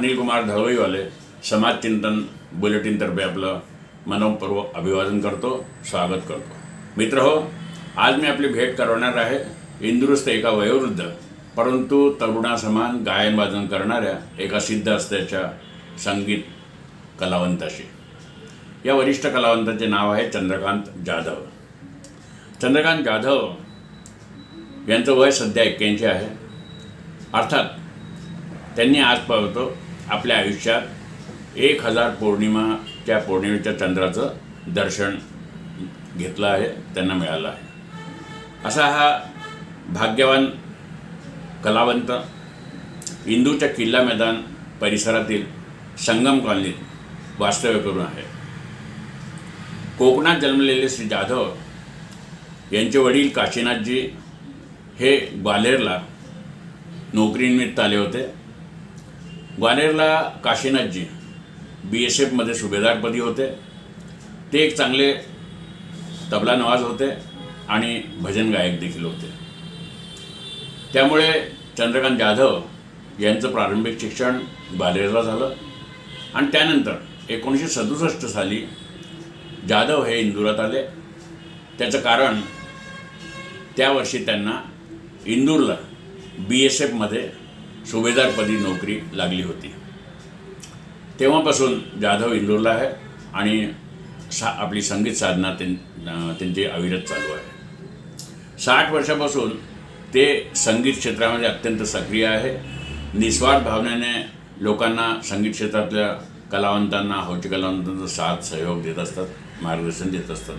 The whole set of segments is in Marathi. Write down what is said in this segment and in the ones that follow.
अनिल कुमार धळवईवाले समाज चिंतन बुलेटिनतर्फे आपलं मनपूर्वक अभिवादन करतो स्वागत करतो. मित्र हो आज मी आपली भेट करवणार आहे इंदुरुस्त एका वयोवृद्ध परंतु तरुणासमान गायनवादन करणाऱ्या एका सिद्ध असल्याच्या संगीत कलावंताशी. या वरिष्ठ कलावंताचे नाव आहे चंद्रकांत जाधव. चंद्रकांत जाधव यांचं वय सध्या एक्क्याऐंशी आहे. अर्थात त्यांनी आज पाहतो आपल्या आयुष्यात एक हजार पौर्णिमाच्या पौर्णिमेच्या चंद्राचं दर्शन घेतलं आहे त्यांना मिळालं आहे. असा हा भाग्यवान कलावंत इंदूरच्या किल्ला मैदान परिसरातील संगम कॉलनीत वास्तव्य करून आहे. कोकणात जन्मलेले श्री जाधव यांचे वडील काशीनाथजी हे ग्वाल्हेरला नोकरीनिमित्त आले होते. ग्वानेरला काशीनाथजी बी एस एफमध्ये सुभेदारपदी होते. ते एक चांगले तबला नवाज होते आणि भजन गायक देखील होते. त्यामुळे चंद्रकांत जाधव यांचं प्रारंभिक शिक्षण ग्वालेरला झालं. आणि त्यानंतर एकोणीसशे सदुसष्ट साली जाधव हे इंदुरात आले. त्याचं कारण त्या वर्षी त्यांना इंदूरला बी एस एफमध्ये सुभेदारपदी नोकरी लागली होती. तेव्हापासून जाधव इंदूरला आहे आणि सा आपली संगीत साधना त्यां त्यांची अविरत चालू आहे. साठ वर्षापासून ते संगीत क्षेत्रामध्ये अत्यंत सक्रिय आहे. निस्वार्थ भावनेने लोकांना संगीत क्षेत्रातल्या कलावंतांना हौची कलावंतांचा साथ सहयोग देत असतात मार्गदर्शन देत असतात.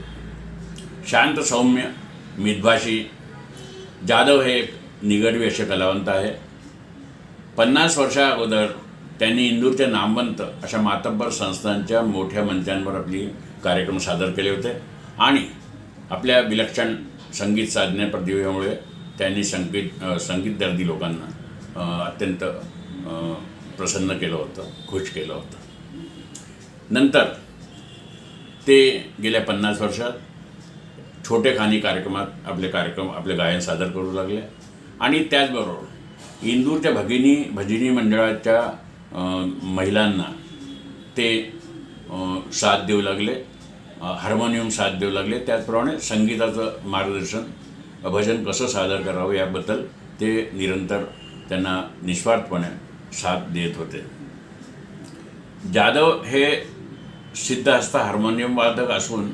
शांत सौम्य मितभाषी जाधव हे एक निगडवी असे कलावंत आहे. पन्नास वर्षा अगोदर त्यांनी इंदूरच्या नामवंत अशा मातब्बर संस्थांच्या मोठ्या मंचांवर आपली कार्यक्रम सादर केले होते. आणि आपल्या विलक्षण संगीत साधने प्रतिभेमुळे त्यांनी संगीत संगीत दर्दी लोकांना अत्यंत प्रसन्न केलं होतं खुश केलं होतं. नंतर ते गेल्या पन्नास वर्षात छोटे खानी कार्यक्रमात आपले कार्यक्रम आपले गायन सादर करू लागले. आणि त्याचबरोबर इंदूरच्या भगिनी भजिनी मंडळाच्या महिलांना ते साथ देऊ लागले. हार्मोनियम साथ देऊ लागले. त्याचप्रमाणे संगीताचं मार्गदर्शन भजन कसं सादर करावं याबद्दल ते निरंतर त्यांना निस्वार्थपणे साथ देत होते. जाधव हे सिद्धहस्त हार्मोनियम वादक असून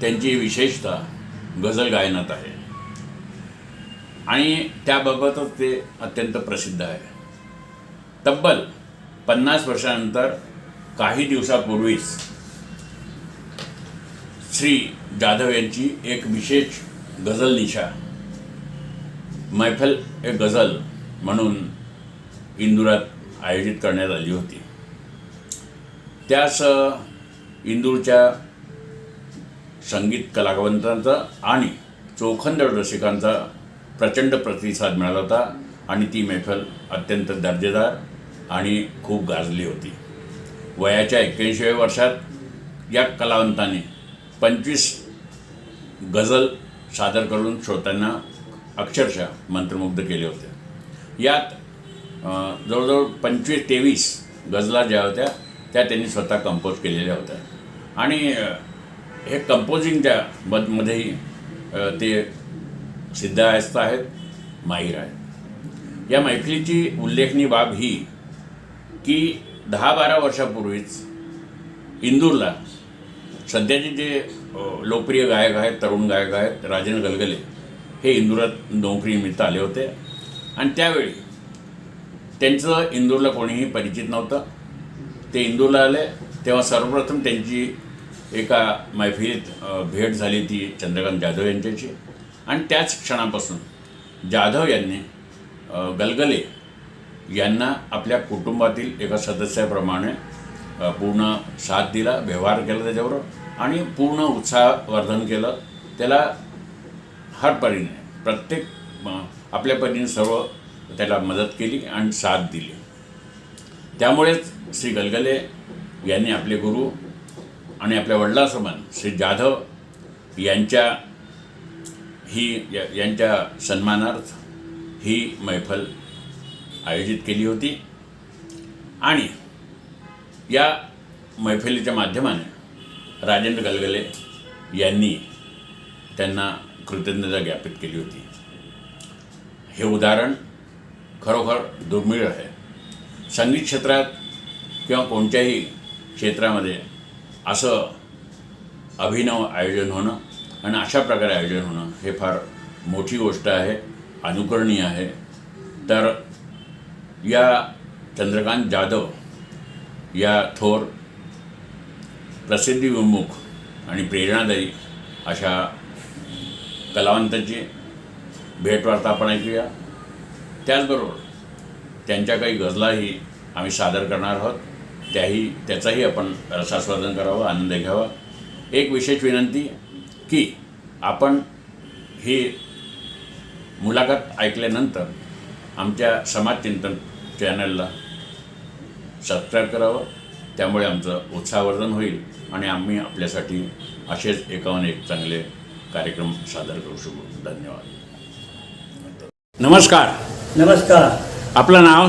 त्यांची विशेषता गझल गायनात आहे. आणि त्याबाबतच ते अत्यंत प्रसिद्ध आहे. तब्बल पन्नास वर्षानंतर काही दिवसापूर्वीच श्री जाधव यांची एक विशेष गझल निशा मैफल ए गझल म्हणून इंदुरात आयोजित करण्यात आली होती. त्यास इंदूरच्या संगीत कलावंतांचा आणि चोखंदळ रसिकांचा प्रचंड प्रतिसाद मिळाला होता आणि ती मैफल अत्यंत दर्जेदार आणि खूप गाजली होती. वयाच्या एक्क्याऐंशीव्या वर्षात या कलावंताने पंचवीस गझल सादर करून श्रोत्यांना अक्षरशः मंत्रमुग्ध केले होते. यात जवळजवळ पंचवीस तेवीस गझला ज्या होत्या त्या त्यांनी स्वतः कंपोज केलेल्या होत्या. आणि हे कंपोजिंगच्या मध मध्येही ते सिद्धायस्त आहेत माहीर आहेत. या मैफिलीची उल्लेखनीय बाब ही की दहा बारा वर्षापूर्वीच इंदूरला सध्याचे जे लोकप्रिय गायक आहेत तरुण गायक आहेत राजन गलगले हे इंदुरात नोकरीनिमित्त आले होते. आणि त्यावेळी त्यांचं इंदूरला कोणीही परिचित नव्हतं. ते इंदूरला आले तेव्हा सर्वप्रथम त्यांची एका मैफिलीत भेट झाली ती चंद्रकांत जाधव यांच्याशी. आणि त्याच क्षणापासून जाधव यांनी गलगले यांना आपल्या कुटुंबातील एका सदस्याप्रमाणे पूर्ण साथ दिला व्यवहार केला त्याच्याबरोबर आणि पूर्ण उत्साहवर्धन केलं. त्याला हर परीने प्रत्येक आपल्या परीने सर्व त्याला मदत केली आणि साथ दिली. त्यामुळेच श्री गलगले यांनी आपले गुरु आणि आपल्या वडिलासमान श्री जाधव यांच्या ही या- यांच्या सन्मानार्थ ही मैफल आयोजित केली होती. आणि या मैफिलीच्या माध्यमाने राजेंद्र गलगले यांनी त्यांना कृतज्ञता ज्ञापित केली होती. हे उदाहरण खरोखर दुर्मिळ आहे. संगीत क्षेत्रात किंवा कोणत्याही क्षेत्रामध्ये असं अभिनव आयोजन होणं आणि अशा प्रकारे आयोजन होणं हे फार मोठी गोष्ट आहे अनुकरणीय आहे. तर या चंद्रकांत जाधव या थोर प्रसिद्धी विमुख आणि प्रेरणादायी अशा कलावंतांची भेटवार्ता आपण ऐकूया. त्याचबरोबर त्यांच्या काही गझलाही आम्ही सादर करणार आहोत. त्याही त्याचाही आपण रसास्वादन करावं आनंद घ्यावा. एक विशेष विनंती की आपण ही मुलाखत ऐकल्यानंतर आमच्या समाजचिंतन चॅनलला सबस्क्राईब करावं. त्यामुळे आमचं उत्साहवर्धन होईल आणि आम्ही आपल्यासाठी असेच एकावन्न एक चांगले कार्यक्रम सादर करू शकू. धन्यवाद. नमस्कार. नमस्कार. आपलं नाव?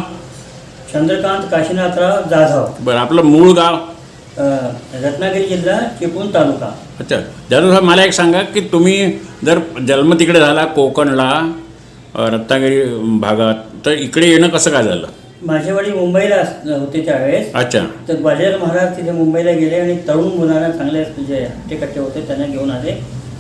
चंद्रकांत काशीनाथराव जाधव. बरं आपलं मूळ गाव? रत्नागिरी जिल्हा चिपळूण तालुका. अच्छा साहेब मला एक सांगा की तुम्ही जर जन्म तिकडे झाला कोकणला रत्नागिरी भागात तर इकडे येणं कसं काय झालं? माझे वडील मुंबईला होते त्यावेळेस. अच्छा. तर ग्वाल्हेर महाराज तिथे मुंबईला गेले आणि तरुण मुलांना चांगले जे हट्टे कट्टे होते त्यांना घेऊन आले.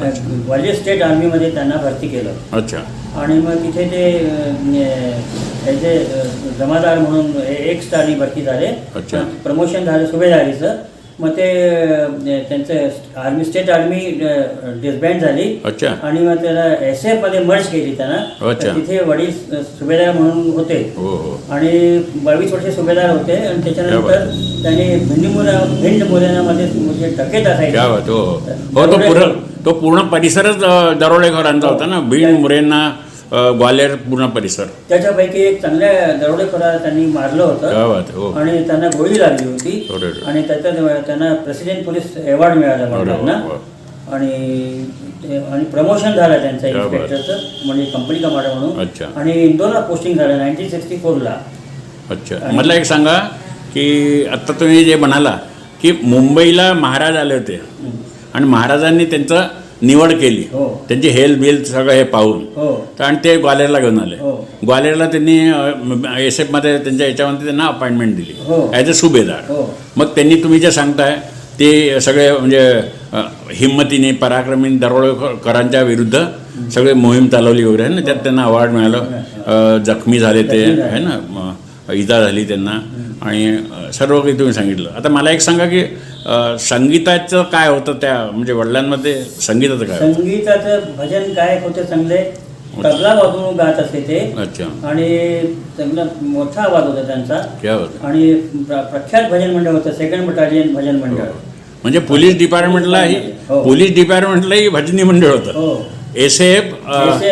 अ, ग्वाल्हेर स्टेट आर्मीमध्ये त्यांना भरती केलं. अच्छा. आणि मग तिथे ते अ, याचे अ, जमादार म्हणून एक स्टारनी भरती झाले. अच्छा. प्रमोशन झालं सुभेदारीचं. मग ते त्यांचं आर्मी स्टेट आर्मी डिसबँड झाली. अच्छा. आणि मग त्याला एस एफमध्ये मर्ज केली त्यांना. तिथे वडील सुभेदार म्हणून होते. हो हो. आणि बावीस वर्षे सुभेदार होते. आणि त्याच्यानंतर त्यांनी भिंड मुला भिंड मुलांमध्ये म्हणजे टकेत असायचे. तो पूर्ण परिसरच दरोडेखोरांचा होता ना? बीड मुरेंना अ, ग्वाल्हेर पूर्ण परिसर. त्याच्यापैकी एक चांगल्या दरोडेखोराला त्यांनी मारलं होतं. हो आणि त्यांना गोळी लागली होती. आणि त्याच्यात त्यांना प्रेसिडेंट पोलीस अवॉर्ड मिळाला वा, आणि ते- आणि प्रमोशन झालं त्यांचं क्या बात. इन्स्पेक्टरचं म्हणजे कंपनी कमांडर म्हणून. अच्छा. आणि इंदोरला पोस्टिंग झालं नाईन्टीन सिक्स्टी फोरला अच्छा. मला एक सांगा की आत्ता तुम्ही जे म्हणाला की मुंबईला महाराज आले होते. आणि महाराजांनी त्यांचं निवड केली. हो. त्यांची हेल्थ बिल सगळं हे पाहून. हो. तर आणि ते ग्वाल्हेरला घेऊन आले. हो. ग्वाल्हेरला त्यांनी एस एफमध्ये त्यांच्या याच्यामध्ये त्यांना अपॉइंटमेंट दिली. हो. ॲज अ सुभेदार. हो. मग त्यांनी तुम्ही जे सांगताय ते सगळे म्हणजे अ, हिम्मतीने पराक्रमी दरोडेखोरांच्या विरुद्ध सगळे मोहीम चालवली वगैरे आहे ना? त्यात त्यांना अवॉर्ड मिळालं. जखमी झाले ते. आहे ना? इजा झाली त्यांना. आणि सर्व काही तुम्ही सांगितलं. आता मला एक सांगा की संगीताचं काय होतं त्या म्हणजे वडिलांमध्ये संगीताचं काय संगीताचं भजन गायक होते चांगले? तबला वाजवून गात असे ते. अच्छा. आणि चांगला मोठा आवाज होता त्यांचा. क्या आणि प्र- प्रख्यात भजन मंडळ होतं सेकंड बटालियन भजन मंडळ. म्हणजे पोलीस डिपार्टमेंटलाही हो. पोलीस डिपार्टमेंटलाही भजनी मंडळ होतं. हो. एस एफ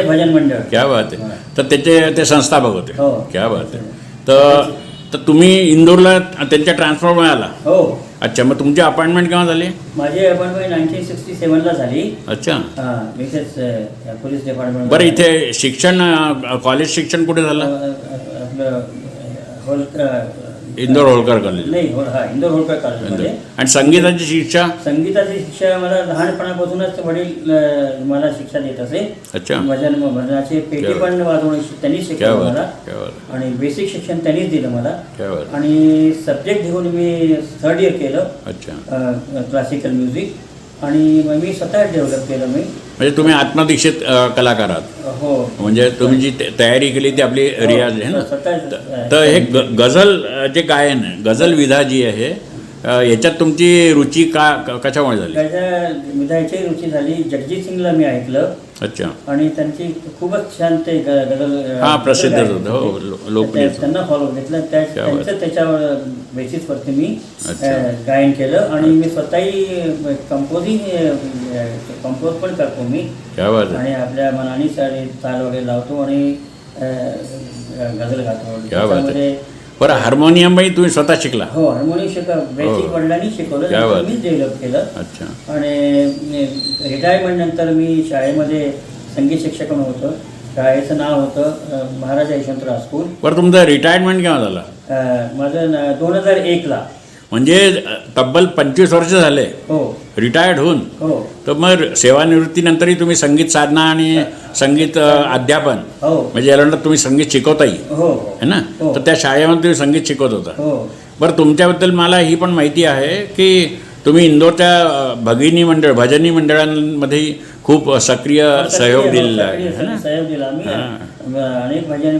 भजन मंडळ. क्या बात आहे. तर त्याचे ते संस्थापक होते. हो. क्या बात आहे. तर तर तुम्ही इंदोरला त्यांच्या ट्रान्सफर मिळाला हो. अच्छा मग तुमची अपॉइंटमेंट केव्हा झाली? माझी अपॉइंटमेंट नाईन्टीन सिक्स्टी सेवनला झाली. अच्छा. हा इथेच अ, पोलीस डिपार्टमेंट बरं इथे शिक्षण अ, कॉलेज शिक्षण कुठे झालं? आपलं अ, होल अ, इंदोर होळकर कॉलेज नाही हो हा इंदोर होळकर कॉलेजमध्ये आणि संगीताची शिक्षा? संगीताची शिक्षा मला लहानपणापासूनच वडील अ, मला शिक्षा देत असे. अच्छा. भजन भजनाचे पेटी पण वाजवणे त्यांनीच क्या शिकवलं बात मला. क्या बात. आणि बेसिक शिक्षण त्यांनीच दिलं मला. क्या बात. आहे. आणि सब्जेक्ट घेऊन मी थर्ड इयर केलं. अच्छा. क्लासिकल म्युझिक आणि मग मी स्वतः डेव्हलप केलं मी. म्हणजे तुम्ही आत्मदीक्षित कलाकार आहात. हो. म्हणजे तुम्ही जी तयारी केली ती आपली रियाज आहे ना? स्वतः तर हे ग- गझल जे गायन आहे गझल विधा जी आहे याच्यात तुमची रुची का क- कशामुळे झाली? त्याच्या रुची झाली. जगजीत सिंगला मी ऐकलं. अच्छा. आणि त्यांची खूपच छान ते ग- गझल हा, गझल होतं, हो, लोकप्रिय त्या- त्यांना फॉलो घेतलं. त्या क्या बात. त्यांचं त्याच्यावर बेसिसवरती मी अच्छा. अ, गायन केलं. आणि मी स्वतःही कंपोजिंग कंपोज पण करतो मी. क्या बात आहे. आणि आपल्या मनाने साडी ताल वगैरे लावतो आणि अ, गझल गातो. क्या बात आहे. त्याच्यामध्ये बरं हार्मोनियमही तुम्ही स्वतः शिकला. हो हार्मोनियम शिक बेसिक हो. वडिलांनी शिकवलं क्या. मीच डेव्हलप केलं. अच्छा. आणि रिटायरमेंट नंतर मी शाळेमध्ये संगीत शिक्षक म्हणून होतो. शाळेचं नाव होतं अ, महाराजा यशवंतराव स्कूल बरं तुमचं रिटायरमेंट केव्हा झालं? अ, माझं दोन हजार एकला. म्हणजे तब्बल पंचवीस वर्ष झाले. हो. रिटायर्ड होऊन. हो. तर मग सेवानिवृत्तीनंतरही तुम्ही संगीत साधना आणि संगीत अध्यापन हो. म्हणजे याला तुम्ही संगीत शिकवताही. हो. है. ना. तर त्या शाळेमध्ये तुम्ही संगीत शिकवत होता. बरं तुमच्याबद्दल मला ही पण माहिती आहे की तुम्ही इंदोरच्या भगिनी मंडळ भजनी मंडळांमध्ये खूप सक्रिय सहयोग दिलेला आहे. है सहयोग दिला. हां. अनेक भजनी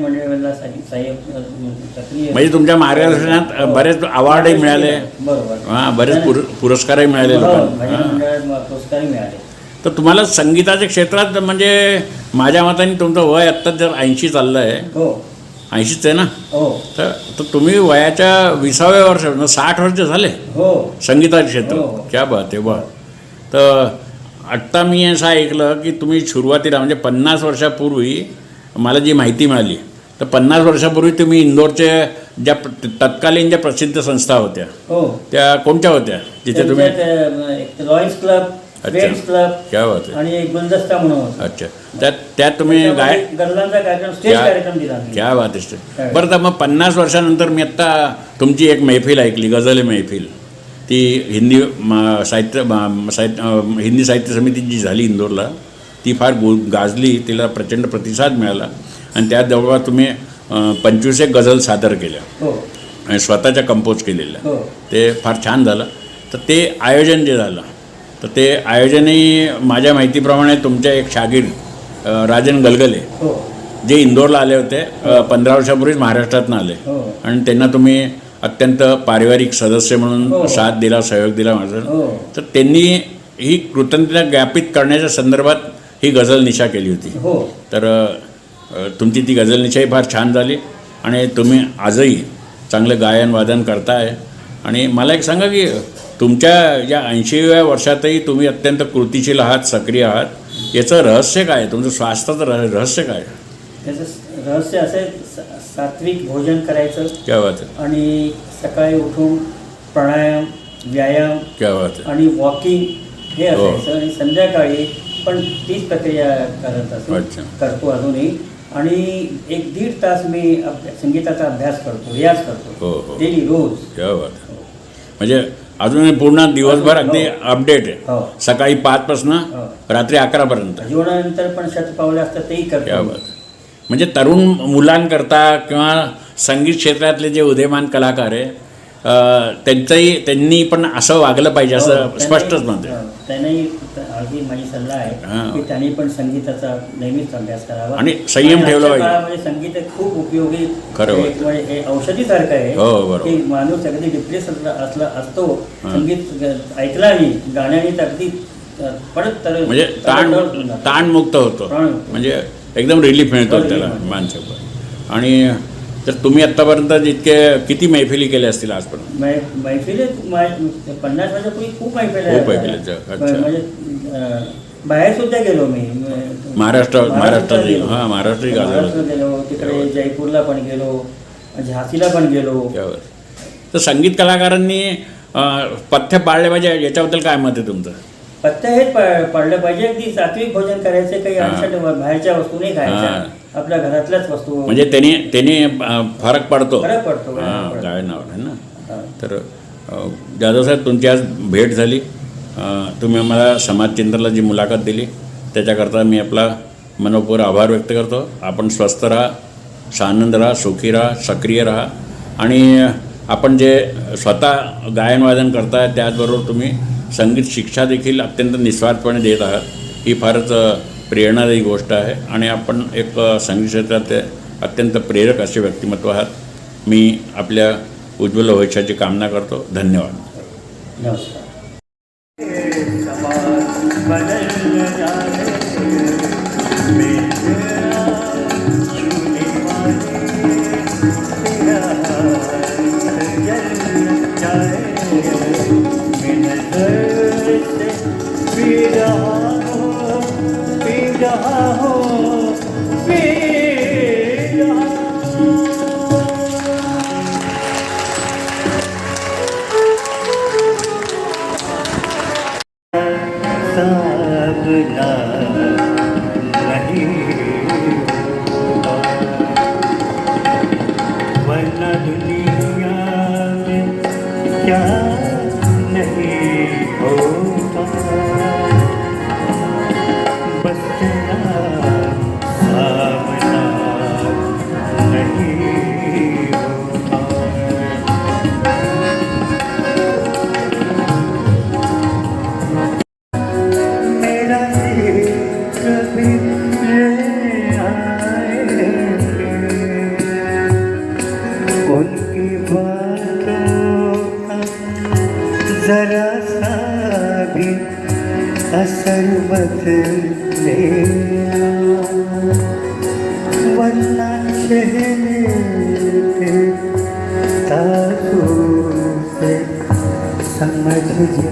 सक्रिय. म्हणजे तुमच्या मार्गदर्शनात अ, बरेच अवॉर्डही मिळाले. बरोबर. हां बरेच पुर पुरस्कारही मिळाले हो, भजनी हां. मंडळात पुरस्कारही मिळाले. तर तुम्हाला संगीताच्या क्षेत्रात म्हणजे माझ्या मताने तुमचं वय आत्ता जर ऐंशी चाललं आहे हो. ऐंशीच आहे ना? हो. तर तुम्ही वयाच्या विसाव्या वर्ष साठ वर्ष झाले हो. संगीताचे क्षेत्र हो. क्या बात आहे वा. तर आत्ता मी असं ऐकलं की तुम्ही सुरुवातीला म्हणजे पन्नास वर्षापूर्वी मला जी माहिती मिळाली तर पन्नास वर्षापूर्वी तुम्ही इंदोरचे ज्या तत्कालीन ज्या प्रसिद्ध संस्था होत्या हो. त्या कोणत्या होत्या जिथे तुम्ही लॉयन्स क्लब आहे आणि एक गुलदस्ता म्हणून होता. अच्छा. त्यात त्यात तुम्ही गाय त्याच्यामध्ये गल्लांचा कार्यक्रम स्टेज क्या कार्यक्रम दिला आम्ही. क्या बात आहे बरं तर मग पन्नास वर्षानंतर मी आत्ता तुमची एक मैफिल ऐकली गझल मैफिल. ती हिंदी म- साहित्य साहित्य हिंदी साहित्य समिती जी झाली इंदोरला ती फार गो गाजली तिला प्रचंड प्रतिसाद मिळाला. आणि त्यात जवळपास तुम्ही पंचवीस एक गझल सादर केल्या. हो. आणि स्वतःच्या कंपोज केलेल्या. हो. ते फार छान झालं. तर ते आयोजन जे झालं तर ते आयोजनही माझ्या माहितीप्रमाणे तुमच्या एक शागीर राजन गलगले हो. जे इंदोरला आले होते पंधरा वर्षापूर्वीच महाराष्ट्रातून आले. आणि त्यांना तुम्ही अत्यंत पारिवारिक सदस्य म्हणून हो. साथ दिला सहयोग दिला माझं हो तर त्यांनी ही कृतज्ञता ज्ञापित करण्याच्या संदर्भात ही गझल निशा केली होती हो तर तुमची ती गझल निशाही फार छान झाली आणि तुम्ही आजही चांगलं गायन वादन करताय आणि मला एक सांगा की तुमच्या या ऐंशीव्या वर्षातही तुम्ही अत्यंत कृतिशील आहात सक्रिय आहात याचं रहस्य काय? तुमचं स्वास्थ्याचं रह रहस्य काय? त्याचं रहस्य असं सात्विक भोजन करायचं. क्या बात आहे आणि सकाळी उठून प्राणायाम व्यायाम क्या बात आहे आणि वॉकिंग हे हो. असायचं. आणि संध्याकाळी पण तीच प्रक्रिया करत असतो. करतो अजूनही. आणि एक दीड तास मी अभ्या- संगीताचा अभ्यास करतो रियाज हो, करतो. हो. डेली रोज. क्या बात आहे म्हणजे अजून पूर्ण दिवसभर अगदी अपडेट आहे. हो. सकाळी पाचपासनं हो. रात्री अकरापर्यंत. जेवणानंतर पण शतपावले असतात तेही क्या करतो बात आहे. म्हणजे तरुण मुलांकरता किंवा संगीत क्षेत्रातले जे उदयमान कलाकार आहे त्यांचंही त्यांनी पण असं वागलं पाहिजे हो, असं त्यांनी- स्पष्टच म्हणते हो, त्यांनाही अगदी माझी सल्ला आहे हां. की त्यांनी पण संगीताचा नेहमीच अभ्यास करावा आणि संयम ठेवला पाहिजे. संगीत हे खूप उपयोगी खरं हे- हे औषधीसारखं आहे हो, बरोबर. की माणूस अगदी डिप्रेस असला असतो हां. संगीत ग- ऐकला नाही गाण्याने तर अगदी परत तर म्हणजे ताण ताणमुक्त होतो. म्हणजे एकदम रिलीफ मिळतो त्याला. मानसिक आणि तर तुम्ही आत्तापर्यंत जितके किती मैफिली केल्या असतील आजपर्यंत? मैफिली पन्नास वर्षापूर्वी खूप मैफिली खूप अच्छा. म्हणजे बाहेर सुद्धा गेलो मी. महाराष्ट्र महाराष्ट्रात गेलो. हां महाराष्ट्रात गेलो तिकडे जयपूरला पण गेलो झाशीला पण गेलो. तर संगीत कलाकारांनी पथ्य पाळले पाहिजे याच्याबद्दल काय मत आहे तुमचं? पत्ते हेच पडलं पाहिजे. अगदी सात्विक भोजन करायचं काही. अंशाने बाहेरच्या वस्तू नाही खायच्या. आपल्या घरातल्याच वस्तू म्हणजे त्यांनी त्यांनी फरक पडतो. फरक पडतो, आहे ना. तर अं, जाधव साहेब तुमची आज भेट झाली. तुम्ही आम्हाला समाजचंद्रला जी मुलाखत दिली त्याच्याकरता मी आपला मनपूर आभार व्यक्त करतो. आपण स्वस्थ राहा सानंद राहा सुखी राहा सक्रिय राहा. आणि आपण जे स्वतः गायन वादन करताय त्याचबरोबर तुम्ही संगीत शिक्षा देखील अत्यंत निस्वार्थपणे देत आहात. ही फारच प्रेरणादायी गोष्ट आहे आणि आपण एक संगीत क्षेत्रात अत्यंत प्रेरक असे व्यक्तिमत्व आहात. मी आपल्या उज्ज्वल भविष्याची कामना करतो. धन्यवाद. नमस्कार.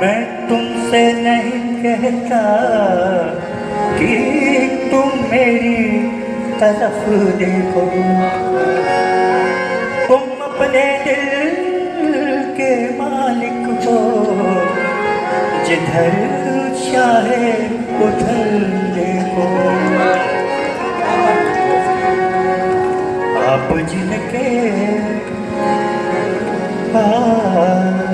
मैं तुमसे नहीं कहता कि तुम मेरी तरफ देखो। तुम अपने दिल के मालिक हो जिधर चाहे उधर देखो। आप जिनके पास